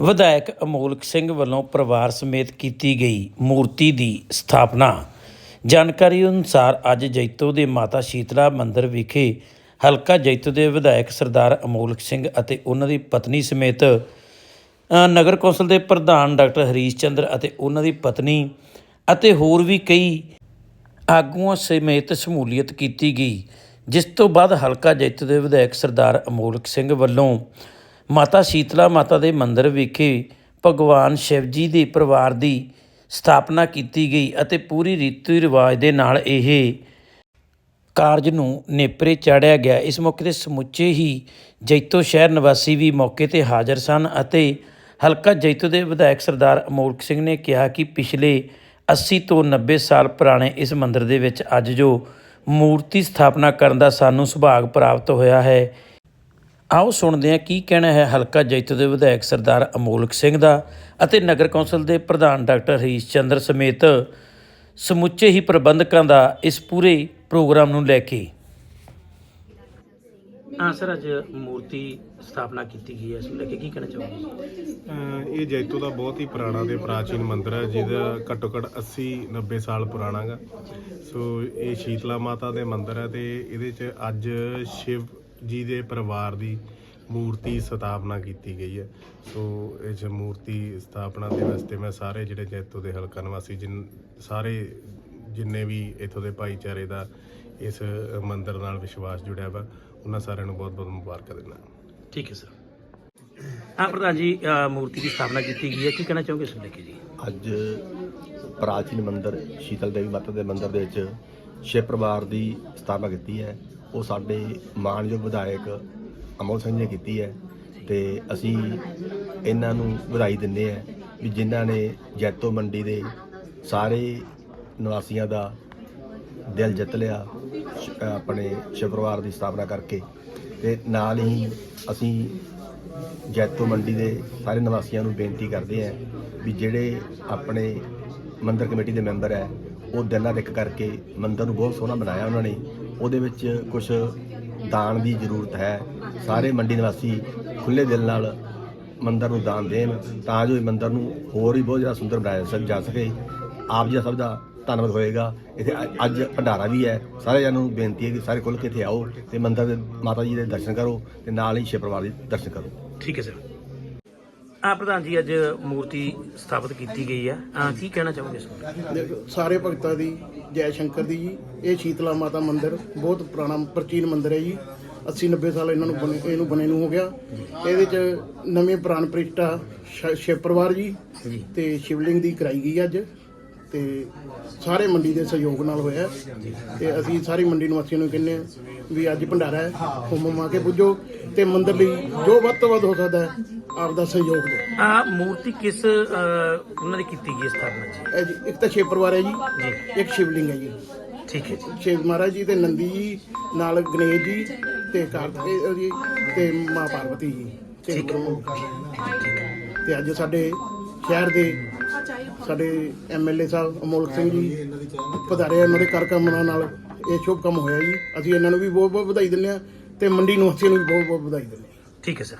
ਵਿਧਾਇਕ ਅਮੋਲਕ ਸਿੰਘ ਵੱਲੋਂ ਪਰਿਵਾਰ ਸਮੇਤ ਕੀਤੀ ਗਈ ਮੂਰਤੀ ਦੀ ਸਥਾਪਨਾ। ਜਾਣਕਾਰੀ ਅਨੁਸਾਰ ਅੱਜ ਜੈਤੋ ਦੇ ਮਾਤਾ ਸ਼ੀਤਲਾ ਮੰਦਿਰ ਵਿਖੇ ਹਲਕਾ ਜੈਤੋ ਦੇ ਵਿਧਾਇਕ ਸਰਦਾਰ ਅਮੋਲਕ ਸਿੰਘ ਅਤੇ ਉਹਨਾਂ ਦੀ ਪਤਨੀ ਸਮੇਤ ਨਗਰ ਕੌਂਸਲ ਦੇ ਪ੍ਰਧਾਨ ਡਾਕਟਰ ਹਰੀਸ਼ ਚੰਦਰ ਅਤੇ ਉਹਨਾਂ ਦੀ ਪਤਨੀ ਅਤੇ ਹੋਰ ਵੀ ਕਈ ਆਗੂਆਂ ਸਮੇਤ ਸ਼ਮੂਲੀਅਤ ਕੀਤੀ ਗਈ, ਜਿਸ ਤੋਂ ਬਾਅਦ ਹਲਕਾ ਜੈਤੋ ਦੇ ਵਿਧਾਇਕ ਸਰਦਾਰ ਅਮੋਲਕ ਸਿੰਘ ਵੱਲੋਂ ਮਾਤਾ ਸ਼ੀਤਲਾ ਮਾਤਾ ਦੇ ਮੰਦਿਰ ਵਿਖੇ ਭਗਵਾਨ ਸ਼ਿਵ ਜੀ ਦੇ ਪਰਿਵਾਰ ਦੀ ਸਥਾਪਨਾ ਕੀਤੀ ਗਈ ਅਤੇ ਪੂਰੀ ਰੀਤੀ ਰਿਵਾਜ ਦੇ ਨਾਲ ਇਹ ਕਾਰਜ ਨੂੰ ਨੇਪਰੇ ਚਾੜਿਆ ਗਿਆ। ਇਸ ਮੌਕੇ ਤੇ ਸਮੁੱਚੇ ਹੀ ਜੈਤੋ ਸ਼ਹਿਰ ਨਿਵਾਸੀ ਵੀ ਮੌਕੇ ਤੇ ਹਾਜ਼ਰ ਸਨ ਅਤੇ ਹਲਕਾ ਜੈਤੋ ਦੇ ਵਿਧਾਇਕ ਸਰਦਾਰ ਅਮੋਲਕ ਸਿੰਘ ਨੇ ਕਿਹਾ ਕਿ ਪਿਛਲੇ 80 ਤੋਂ 90 ਸਾਲ ਪੁਰਾਣੇ ਇਸ ਮੰਦਿਰ ਦੇ ਵਿੱਚ ਅੱਜ ਜੋ ਮੂਰਤੀ ਸਥਾਪਨਾ ਕਰਨ ਦਾ ਸਾਨੂੰ ਸੁਭਾਗ ਪ੍ਰਾਪਤ ਹੋਇਆ ਹੈ ਆਓ ਸੁਣਦੇ ਹਾਂ ਕੀ ਕਹਿਣਾ ਹੈ ਹਲਕਾ ਜੈਤੋ ਦੇ ਵਿਧਾਇਕ ਸਰਦਾਰ ਅਮੋਲਕ ਸਿੰਘ ਦਾ ਅਤੇ ਨਗਰ ਕੌਂਸਲ ਦੇ ਪ੍ਰਧਾਨ ਡਾਕਟਰ ਹਰੀਸ਼ ਚੰਦਰ ਸਮੇਤ ਸਮੁੱਚੇ ਹੀ ਪ੍ਰਬੰਧਕਾਂ ਦਾ ਇਸ ਪੂਰੇ ਪ੍ਰੋਗਰਾਮ ਨੂੰ ਲੈ ਕੇ। ਹਾਂ ਸਰ ਅੱਜ ਮੂਰਤੀ ਸਥਾਪਨਾ ਕੀਤੀ ਗਈ ਹੈ। ਇਸ ਨੂੰ ਲੈ ਕੇ ਕੀ ਕਹਿਣਾ ਚਾਹੋਗੇ? ਅਹ ਇਹ ਜੈਤੋ ਦਾ ਬਹੁਤ ਹੀ ਪੁਰਾਣਾ ਤੇ ਪ੍ਰਾਚੀਨ ਮੰਦਿਰ ਹੈ ਜਿਹਦਾ ਘੱਟੋ ਘੱਟ 80 90 ਸਾਲ ਪੁਰਾਣਾ ਗਾ। ਸੋ ਇਹ ਸ਼ੀਤਲਾ ਮਾਤਾ ਦੇ ਮੰਦਿਰ ਹੈ ਤੇ ਇਹਦੇ ਚ ਅੱਜ ਸ਼ਿਵ ਜੀ ਦੇ ਪਰਿਵਾਰ ਦੀ ਮੂਰਤੀ ਸਥਾਪਨਾ ਕੀਤੀ ਗਈ ਹੈ। ਸੋ ਇਹ ਚ ਮੂਰਤੀ ਸਥਾਪਨਾ ਦੇ ਵਾਸਤੇ ਮੈਂ ਸਾਰੇ ਜਿਹੜੇ ਜੈਤੋ ਦੇ ਹਲਕਾ ਨਿਵਾਸੀ ਜਿਨ ਸਾਰੇ ਜਿੰਨੇ ਵੀ ਇਥੋਂ ਦੇ ਭਾਈਚਾਰੇ ਦਾ ਇਸ ਮੰਦਿਰ ਨਾਲ ਵਿਸ਼ਵਾਸ ਜੁੜਿਆ ਵਾ ਉਹਨਾਂ ਸਾਰਿਆਂ ਨੂੰ ਬਹੁਤ ਬਹੁਤ ਮੁਬਾਰਕਾਂ ਦਿੰਦਾ ਠੀਕ ਹੈ ਸਰ। ਹਾਂ ਪ੍ਰਧਾਨ ਜੀ ਅ, ਮੂਰਤੀ ਦੀ ਸਥਾਪਨਾ ਕੀਤੀ ਗਈ ਹੈ। ਕੀ ਕਹਿਣਾ ਚਾਹੋਗੇ ਇਸ ਨੂੰ ਲੈ ਕੇ ਜੀ? ਅੱਜ ਪ੍ਰਾਚੀਨ ਮੰਦਿਰ ਸ਼ੀਤਲ ਦੇਵੀ ਮਾਤਾ ਦੇ ਮੰਦਿਰ ਦੇ ਵਿੱਚ ਸ਼ਿਵ ਪਰਿਵਾਰ ਦੀ ਸਥਾਪਨਾ ਕੀਤੀ ਹੈ। ਉਹ ਸਾਡੇ ਮਾਨਯੋਗ ਵਿਧਾਇਕ ਅਮੋਲ ਸਿੰਘ ਨੇ ਕੀਤੀ ਹੈ ਤੇ ਅਸੀਂ ਇਹਨਾਂ ਨੂੰ ਵਧਾਈ ਦਿੰਦੇ ਹਾਂ ਵੀ ਜਿਨ੍ਹਾਂ ਨੇ ਜੈਤੋ ਮੰਡੀ ਦੇ ਸਾਰੇ ਨਿਵਾਸੀਆਂ ਦਾ ਦਿਲ ਜਿੱਤ ਲਿਆ ਆਪਣੇ ਸ਼ਿਵ ਦੀ ਸਥਾਪਨਾ ਕਰਕੇ। ਤੇ ਨਾਲ ਹੀ ਅਸੀਂ ਜੈਤੋ ਮੰਡੀ ਦੇ ਸਾਰੇ ਨਿਵਾਸੀਆਂ ਨੂੰ ਬੇਨਤੀ ਕਰਦੇ ਹਾਂ ਵੀ ਜਿਹੜੇ ਆਪਣੇ ਮੰਦਰ ਕਮੇਟੀ ਦੇ ਮੈਂਬਰ ਹੈ, ਉਹ ਦਿਨਾਂ ਇੱਕ ਕਰਕੇ ਮੰਦਰ ਨੂੰ ਬਹੁਤ ਸੋਹਣਾ ਬਣਾਇਆ ਉਹਨਾਂ ਨੇ। ਉਹਦੇ ਵਿੱਚ ਕੁਝ ਦਾਨ ਦੀ ਜ਼ਰੂਰਤ ਹੈ। ਸਾਰੇ ਮੰਡੀ ਨਿਵਾਸੀ ਖੁੱਲੇ ਦਿਲ ਨਾਲ ਮੰਦਰ ਨੂੰ ਦਾਨ ਦੇਣ ਤਾਂ ਜੋ ਇਹ ਮੰਦਿਰ ਨੂੰ ਹੋਰ ਵੀ ਬਹੁਤ ਜ਼ਿਆਦਾ ਸੁੰਦਰ ਬਣਾਇਆ ਸਕ- ਜਾ ਸਕੇ। ਆਪ ਜੀ ਦਾ ਸਭ ਦਾ ਧੰਨਵਾਦ ਹੋਏਗਾ। ਇੱਥੇ ਅੱਜ ਭੰਡਾਰਾ ਵੀ ਹੈ। ਸਾਰੇ ਜਨਾਂ ਨੂੰ ਬੇਨਤੀ ਹੈ ਕਿ ਸਾਰੇ ਖੁੱਲ੍ਹ ਕੇ ਇੱਥੇ ਆਓ ਤੇ ਮੰਦਰ ਦੇ ਮਾਤਾ ਜੀ ਦੇ ਦਰਸ਼ਨ ਕਰੋ ਤੇ ਨਾਲ ਹੀ ਸ਼ਿਵ ਪਰਿਵਾਰ ਦੇ ਦਰਸ਼ਨ ਕਰੋ। ਠੀਕ ਹੈ, ਸਰ। ਆ ਪ੍ਰਧਾਨ ਜੀ ਅੱਜ ਮੂਰਤੀ ਸਥਾਪਿਤ ਕੀਤੀ ਗਈ ਹੈ ਅ, ਕੀ ਕਹਿਣਾ ਚਾਹੋਗੇ ਇਸ ਦੇਖੋ, ਸਾਰੇ ਭਗਤਾਂ ਦੀ ਜੈ ਸ਼ੰਕਰ ਦੀ ਜੀ ਇਹ ਸ਼ੀਤਲਾ ਮਾਤਾ ਮੰਦਿਰ ਬਹੁਤ ਪੁਰਾਣਾ ਪ੍ਰਾਚੀਨ ਮੰਦਿਰ ਹੈ ਜੀ। 80 90 ਸਾਲ ਇਹਨਾਂ ਨੂੰ ਬਣੇ ਇਹਨੂੰ ਬਣੇ ਨੂੰ ਹੋ ਗਿਆ। ਇਹਦੇ ਚ ਨਵੇਂ ਪ੍ਰਾਨ ਪ੍ਰਤਿਸ਼ਠਾ ਸ਼- ਸ਼ਿਵ ਪਰਿਵਾਰ ਜੀ ਜੀ। ਤੇ ਸ਼ਿਵਲਿੰਗ ਦੀ ਕਰਾਈ ਗਈ ਅੱਜ। ਤੇ ਸਾਰੇ ਮੰਡੀ ਦੇ ਸਹਿਯੋਗ ਨਾਲ ਹੋਇਆ ਤੇ ਅਸੀਂ ਸਾਰੀ ਮੰਡੀ ਨਿਵਾਸੀਆਂ ਨੂੰ ਕਹਿੰਦੇ ਹਾਂ ਵੀ ਅੱਜ ਭੰਡਾਰਾ ਹੈ ਹੁਮ ਆ ਕੇ ਪੁੱਜੋ ਤੇ ਮੰਦਿਰ ਲਈ ਜੋ ਵੱਧ ਤੋਂ ਵੱਧ ਹੋ ਸਕਦਾ ਹੈ ਆਪ ਦਾ ਸਹਿਯੋਗ ਦਿਓ। ਆ ਮੂਰਤੀ ਕਿਸ ਉਹਨਾਂ ਦੀ ਕੀਤੀ ਗਈ ਹੈ ਸਥਾਪਨਾ ਜੀ? ਇਹ ਜੀ ਇੱਕ ਤਾਂ ਸ਼ਿਵ ਪਰਿਵਾਰ ਹੈ ਜੀ ਇੱਕ ਸ਼ਿਵਲਿੰਗ ਹੈ ਜੀ। ਠੀਕ ਹੈ ਜੀ। ਸ਼ਿਵ ਮਹਾਰਾਜ ਜੀ ਤੇ ਨੰਦੀ ਜੀ ਨਾਲ ਗਣੇਸ਼ ਜੀ ਤੇ ਕਾਰਤਿਕੇ ਜੀ ਤੇ ਮਾਂ ਪਾਰਵਤੀ ਜੀ ਤੇ ਤੇ ਅੱਜ ਸਾਡੇ ਸ਼ਹਿਰ ਦੇ ਸਾਡੇ ਐਮਐਲਏ ਸਾਹਿਬ ਅਮੋਲਕ ਸਿੰਘ ਜੀ ਪਧਾਰੇ ਇਹਨਾਂ ਦੇ ਕਰ ਨਾਲ ਇਹ ਸ਼ੁਭ ਕੰਮ ਹੋਇਆ ਜੀ। ਅਸੀਂ ਇਹਨਾਂ ਨੂੰ ਵੀ ਬਹੁਤ ਬਹੁਤ ਵਧਾਈ ਦਿੰਦੇ ਹਾਂ ਤੇ ਮੰਡੀ ਨਿਵਾਸੀਆਂ ਨੂੰ ਵੀ ਬਹੁਤ ਬਹੁਤ ਵਧਾਈ ਦਿੰਦੇ ਹਾਂ। ਠੀਕ ਹੈ ਸਰ